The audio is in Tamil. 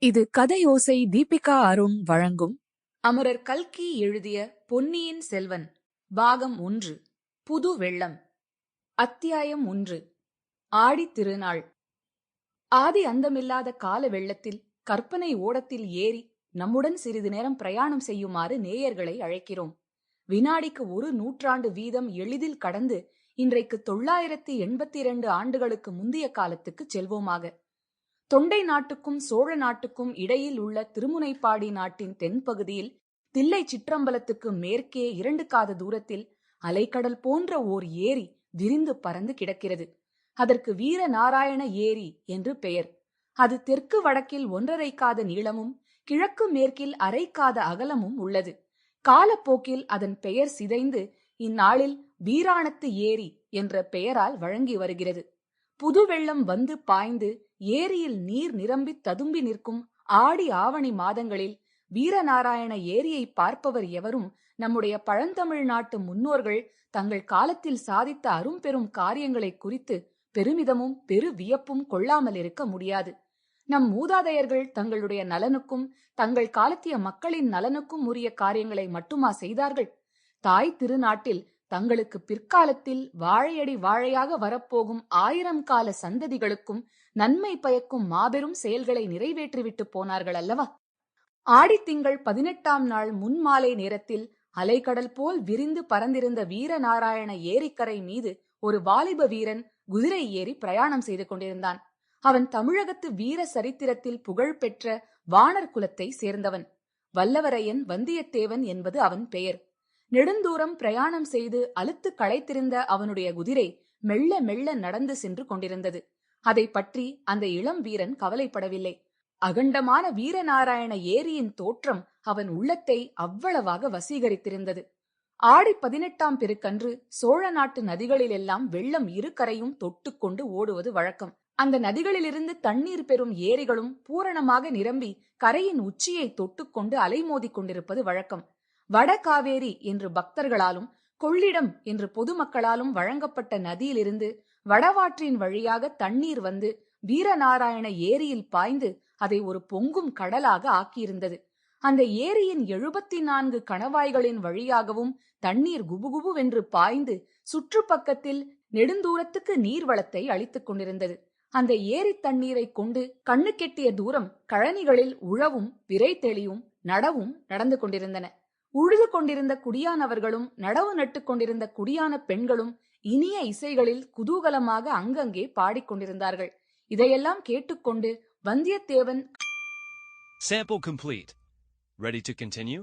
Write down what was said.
இது கதையோசை தீபிகா அருண் வழங்கும். அமரர் கல்கி எழுதிய பொன்னியின் செல்வன் பாகம் ஒன்று புது வெள்ளம். அத்தியாயம் ஒன்று ஆடித் திருநாள். ஆதி அந்தமில்லாத கால வெள்ளத்தில் கற்பனை ஓடத்தில் ஏறி நம்முடன் சிறிது நேரம் பிரயாணம் செய்யுமாறு நேயர்களை அழைக்கிறோம். வினாடிக்கு ஒரு நூற்றாண்டு வீதம் எளிதில் கடந்து இன்றைக்கு தொள்ளாயிரத்தி எண்பத்தி இரண்டு ஆண்டுகளுக்கு முந்தைய காலத்துக்கு செல்வோமாக. தொண்டை நாட்டுக்கும் சோழ நாட்டுக்கும் இடையில் உள்ள திருமுனைப்பாடி நாட்டின் தென்பகுதியில் தில்லை சிற்றம்பலத்துக்கு மேற்கே இரண்டு காத தூரத்தில் அலைக்கடல் போன்ற ஓர் ஏரி விரிந்து பறந்து கிடக்கிறது. அதற்கு வீர நாராயண ஏரி என்று பெயர். அது தெற்கு வடக்கில் ஒன்றரை காத நீளமும் கிழக்கு மேற்கில் அரை காத அகலமும் உள்ளது. காலப்போக்கில் அதன் பெயர் சிதைந்து இந்நாளில் வீராணத்து ஏரி என்ற பெயரால் வழங்கி வருகிறது. புது வெள்ளம் வந்து பாய்ந்து ஏரியில் நீர் நிரம்பி ததும்பி நிற்கும் ஆடி ஆவணி மாதங்களில் வீரநாராயண ஏரியை பார்ப்பவர் எவரும் நம்முடைய பழந்தமிழ் நாட்டு முன்னோர்கள் தங்கள் காலத்தில் சாதித்த அரும்பெரும் காரியங்களை குறித்து பெருமிதமும் பெரு வியப்பும் கொள்ளாமல் இருக்க முடியாது. நம் மூதாதையர்கள் தங்களுடைய நலனுக்கும் தங்கள் காலத்திய மக்களின் நலனுக்கும் உரிய காரியங்களை மட்டுமா செய்தார்கள்? தாய் திருநாட்டில் தங்களுக்கு பிற்காலத்தில் வாழையடி வாழையாக வரப்போகும் ஆயிரம் கால சந்ததிகளுக்கும் நன்மை பயக்கும் மாபெரும் செயல்களை நிறைவேற்றிவிட்டு போனார்கள் அல்லவா ஆடித்திங்கள் பதினெட்டாம் நாள் முன்மாலை நேரத்தில் அலைக்கடல் போல் விரிந்து பறந்திருந்த வீரநாராயண ஏரிக்கரை மீது ஒரு வாலிப வீரன் குதிரை ஏறி பிரயாணம் செய்து கொண்டிருந்தான். அவன் தமிழகத்து வீர சரித்திரத்தில் புகழ் பெற்ற வானர் குலத்தை சேர்ந்தவன். வல்லவரையன் வந்தியத்தேவன் என்பது அவன் பெயர். நெடுந்தூரம் பிரயாணம் செய்து அழுத்து களைத்திருந்த அவனுடைய குதிரை மெல்ல மெல்ல நடந்து சென்று கொண்டிருந்தது. அதை பற்றி அந்த இளம் வீரன் கவலைப்படவில்லை. அகண்டமான வீரநாராயண ஏரியின் தோற்றம் அவன் உள்ளத்தை அவ்வளவாக வசீகரித்திருந்தது. ஆடி பதினெட்டாம் பெருக்கன்று சோழ நாட்டு நதிகளிலெல்லாம் வெள்ளம் இரு கரையும் தொட்டுக்கொண்டு ஓடுவது வழக்கம். அந்த நதிகளிலிருந்து தண்ணீர் பெறும் ஏரிகளும் பூரணமாக நிரம்பி கரையின் உச்சியை தொட்டுக்கொண்டு அலைமோதிக் கொண்டிருப்பது வழக்கம். வடகாவேரி என்று பக்தர்களாலும் கொள்ளிடம் என்று பொதுமக்களாலும் வழங்கப்பட்ட நதியிலிருந்து வடவாற்றின் வழியாக தண்ணீர் வந்து வீரநாராயண ஏரியில் பாய்ந்து அதை ஒரு பொங்கும் கடலாக ஆக்கியிருந்தது. அந்த ஏரியின் எழுபத்தி நான்கு கணவாய்களின் வழியாகவும் தண்ணீர் குபுகுபுவென்று பாய்ந்து சுற்றுப்பக்கத்தில் நெடுந்தூரத்துக்கு நீர்வளத்தை அளித்துக் கொண்டிருந்தது. அந்த ஏரி தண்ணீரை கொண்டு கண்ணு கெட்டிய தூரம் கழனிகளில் உழவும் விரை தெளியும் நடவும் நடந்து கொண்டிருந்தன. உழுது கொண்டிருந்த குடியானவர்களும் நடவு நட்டு கொண்டிருந்த குடியான பெண்களும் இனிய இசைகளில் குதூகலமாக அங்கங்கே பாடிக்கொண்டிருந்தார்கள் இதையெல்லாம் கேட்டுக்கொண்டு Vandiyathevan Sample complete. Ready to continue?